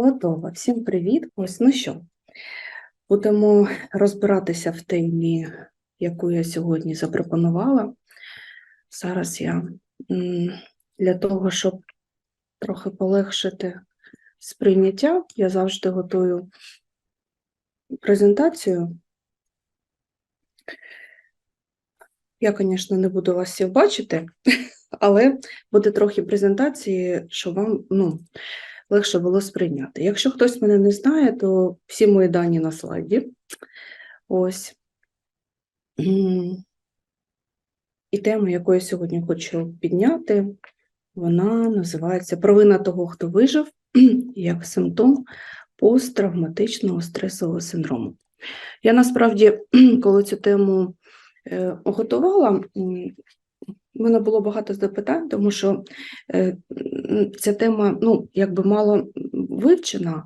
Готова. Всім привіт. Ось, ну що, будемо розбиратися в темі, яку я сьогодні запропонувала. Зараз я для того, щоб трохи полегшити сприйняття, я завжди готую презентацію. Я, звісно, не буду вас всіх бачити, але буде трохи презентації, щоб вам, ну, легше було сприйняти. Якщо хтось мене не знає, то всі мої дані на слайді. Ось. І тема, яку я сьогодні хочу підняти, вона називається Провина того, хто вижив, як симптом посттравматичного стресового синдрому. Я насправді, коли цю тему е, готувала, у мене було багато запитань, тому що е, ця тема ну, якби мало вивчена,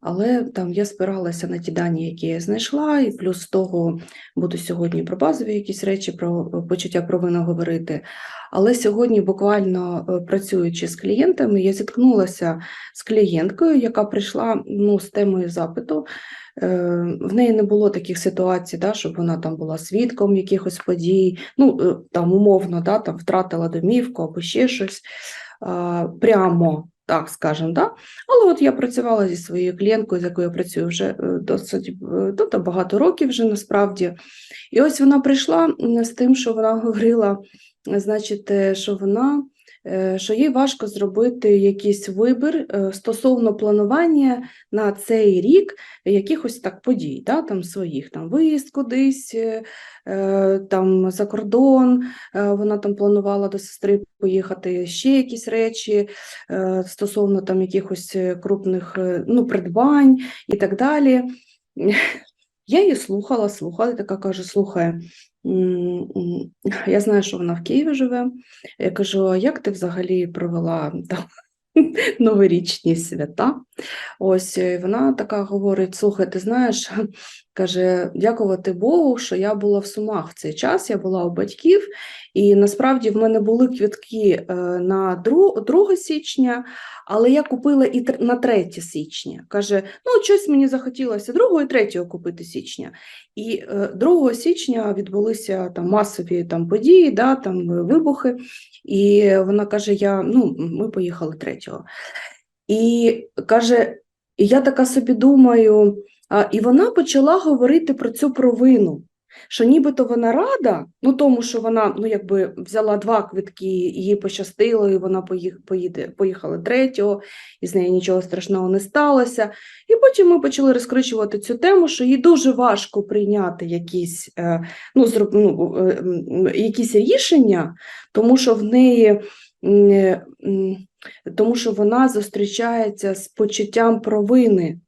але там я спиралася на ті дані, які я знайшла, і плюс того буду сьогодні про базові якісь речі, про почуття провини говорити. Але сьогодні, буквально е, працюючи з клієнтами, я зіткнулася з клієнткою, яка прийшла ну, з темою запиту. Е, В неї не було таких ситуацій, да, щоб вона там була свідком якихось подій, ну е, там умовно, да, там втратила домівку або ще щось прямо, так скажемо. Да? Але от я працювала зі своєю клієнткою, з якою я працюю вже е, досить тобто багато років вже насправді. І ось вона прийшла з тим, що вона говорила, значить, е, що вона. Е, Що їй важко зробити якийсь вибір е, стосовно планування на цей рік якихось так подій, да, там своїх там виїзд кудись, е, там за кордон, вона там планувала до сестри поїхати, ще якісь речі стосовно там якихось крупних ну, придбань і так далі. Я її слухала, слухала, і така каже: слухай, я знаю, що вона в Києві живе. Я кажу: а як ти взагалі провела там новорічні свята? Ось вона така говорить: слухай, ти знаєш, каже, дякувати Богу, що я була в Сумах в цей час, я була у батьків, і насправді в мене були квітки е, на 2 січня, але я купила і на 3 січня. Каже, ну щось мені захотілося 2 і 3 купити січня. І е, 2 січня відбулися там масові там події, да, там е, вибухи. І вона каже: я, ну, ми поїхали 3 і каже, я така собі думаю, і вона почала говорити про цю провину. Що нібито вона рада, ну тому що вона ну якби взяла два квитки, їй пощастило, і вона поїх, поїде, поїхала третього, і з нею нічого страшного не сталося. І потім ми почали розкручувати цю тему, що їй дуже важко прийняти якісь, е, ну, зроб, ну, е, якісь рішення, тому що в неї е, тому що вона зустрічається з почуттям провини